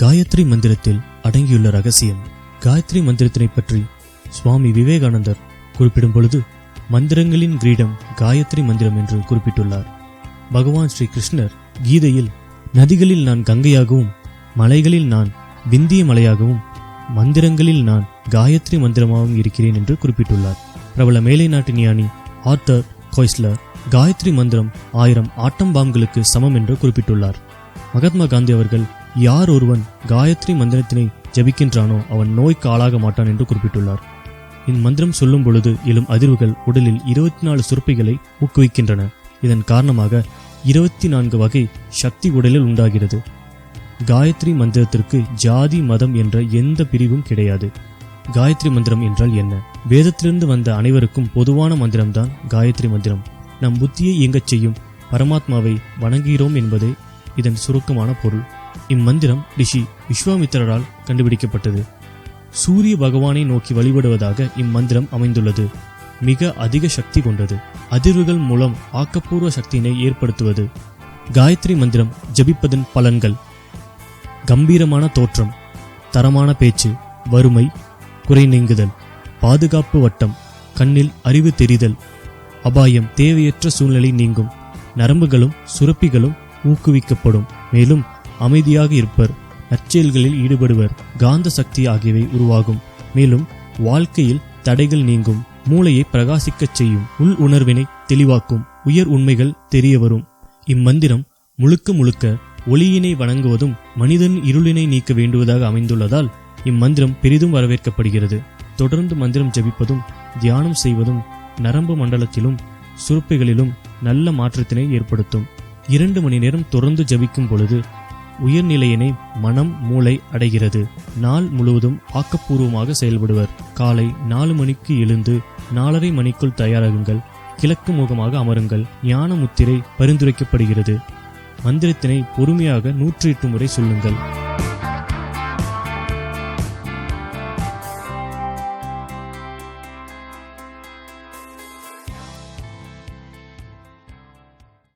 காயத்ரி மந்திரத்தில் அடங்கியுள்ள ரகசியம். காயத்ரி மந்திரத்தினை பற்றி சுவாமி விவேகானந்தர் குறிப்பிடும் பொழுது மந்திரங்களின் கிரீடம் காயத்ரி மந்திரம் என்று குறிப்பிட்டுள்ளார். பகவான் ஸ்ரீ கிருஷ்ணர் கீதையில் நதிகளில் நான் கங்கையாகவும் மலைகளில் நான் விந்திய மலையாகவும் மந்திரங்களில் நான் காயத்ரி மந்திரமாகவும் இருக்கிறேன் என்று குறிப்பிட்டுள்ளார். பிரபல மேலை நாட்டு ஞானி ஆர்த்தர் கொய்ஸ்லர் காயத்ரி மந்திரம் ஆயிரம் ஆட்டம் பாம்களுக்கு சமம் என்று குறிப்பிட்டுள்ளார். மகாத்மா காந்தி அவர்கள் யார் ஒருவன் காயத்ரி மந்திரத்தினை ஜபிக்கின்றானோ அவன் நோய்க்கு ஆளாக மாட்டான் என்று குறிப்பிட்டுள்ளார். இம்மந்திரம் சொல்லும் பொழுது எழும் அதிர்வுகள் உடலில் இருபத்தி நாலு சுரப்பிகளை ஊக்குவிக்கின்றன. இதன் காரணமாக இருபத்தி நான்கு வகை சக்தி உடலில் உண்டாகிறது. காயத்ரி மந்திரத்திற்கு ஜாதி மதம் என்ற எந்த பிரிவும் கிடையாது. காயத்ரி மந்திரம் என்றால் என்ன? வேதத்திலிருந்து வந்த அனைவருக்கும் பொதுவான மந்திரம்தான் காயத்ரி மந்திரம். நம் புத்தியை இயங்கச் செய்யும் பரமாத்மாவை வணங்குகிறோம் என்பதே இதன் சுருக்கமான பொருள். இம்மந்திரம் ரிஷி விஸ்வாமித்திரரால் கண்டுபிடிக்கப்பட்டது. சூரிய பகவானை நோக்கி வழிபடுவதாக இம்மந்திரம் அமைந்துள்ளது. மிக அதிக சக்தி கொண்டது. அதிர்வுகள் மூலம் ஆக்கப்பூர்வ சக்தியினை ஏற்படுத்துவது. காயத்ரி மந்திரம் ஜபிப்பதன் பலன்கள். கம்பீரமான தோற்றம் தரமான பேச்சு வறுமை குறை நீங்குதல் பாதுகாப்பு வட்டம் கண்ணில் அறிவு தெரிதல் அபாயம் தேவையற்ற சூழ்நிலை நீங்கும் நரம்புகளும் சுரப்பிகளும் ஊக்குவிக்கப்படும். மேலும் அமைதியாக இருப்பர். நற்செயல்களில் ஈடுபடுவர். காந்த சக்தி ஆகியவை உருவாகும். மேலும் வாழ்க்கையில் தடைகள் நீங்கும். மூளையை பிரகாசிக்கச் செய்யும். உள் உணர்வினை தெளிவாக்கும். உயர் உண்மைகள் தெரிய வரும். இம்மந்திரம் முழுக்க முழுக்க ஒளியினை வணங்குவதும் மனிதன் இருளினை நீக்க வேண்டுவதாக அமைந்துள்ளதால் இம்மந்திரம் பெரிதும் வரவேற்கப்படுகிறது. தொடர்ந்து மந்திரம் ஜபிப்பதும் தியானம் செய்வதும் நரம்பு மண்டலத்திலும் சுருப்பைகளிலும் நல்ல மாற்றத்தினை ஏற்படுத்தும். இரண்டு மணி நேரம் தொடர்ந்து ஜபிக்கும் பொழுது உயர்நிலையினை மனம் மூளை அடைகிறது. நாள் முழுவதும் ஆக்கப்பூர்வமாக செயல்படுவர். காலை நாலு மணிக்கு எழுந்து நாலரை மணிக்குள் தயாராகுங்கள். கிழக்கு முகமாக அமருங்கள். ஞான முத்திரை பரிந்துரைக்கப்படுகிறது. மந்திரத்தினை பொறுமையாக நூற்றி எட்டு முறை சொல்லுங்கள்.